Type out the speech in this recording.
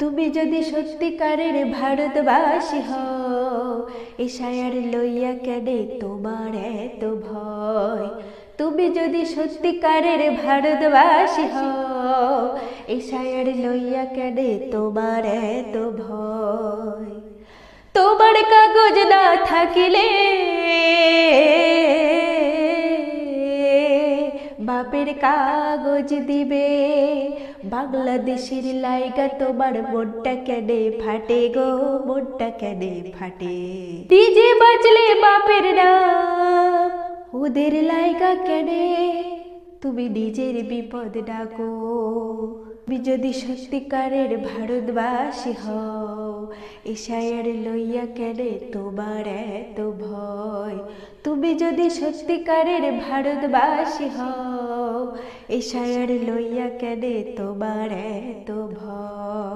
তুমি যদি সত্যিকারের ভারতবাসী হও এশায়ার লইয়া কেডে তোমার এত ভয়? তুমি যদি সত্যিকারের ভারতবাসী হও এশায়ার লইয়া কেডে তোমার এত ভয়? তোমার কাগজ না থাকিলে বাপের কাগজ দিবে। বাংলাদেশের লাইগা তোমার মনটা কেনে ফাটে গো মনটা কেনে ফাটে। ডিজে বাজলে বাপের নাম, ওদের লাইগা কেনে? তুমি নিজের বিপদ ডাকো, তুমি যদি সত্যিকারের ভারতবাসী হও এশায়ার লইয়া কেনে তোমার এত ভয়? তুমি যদি সত্যিকারের ভারতবাসী হও এশায়ার লইয়া কেনে তোমার এত ভয়?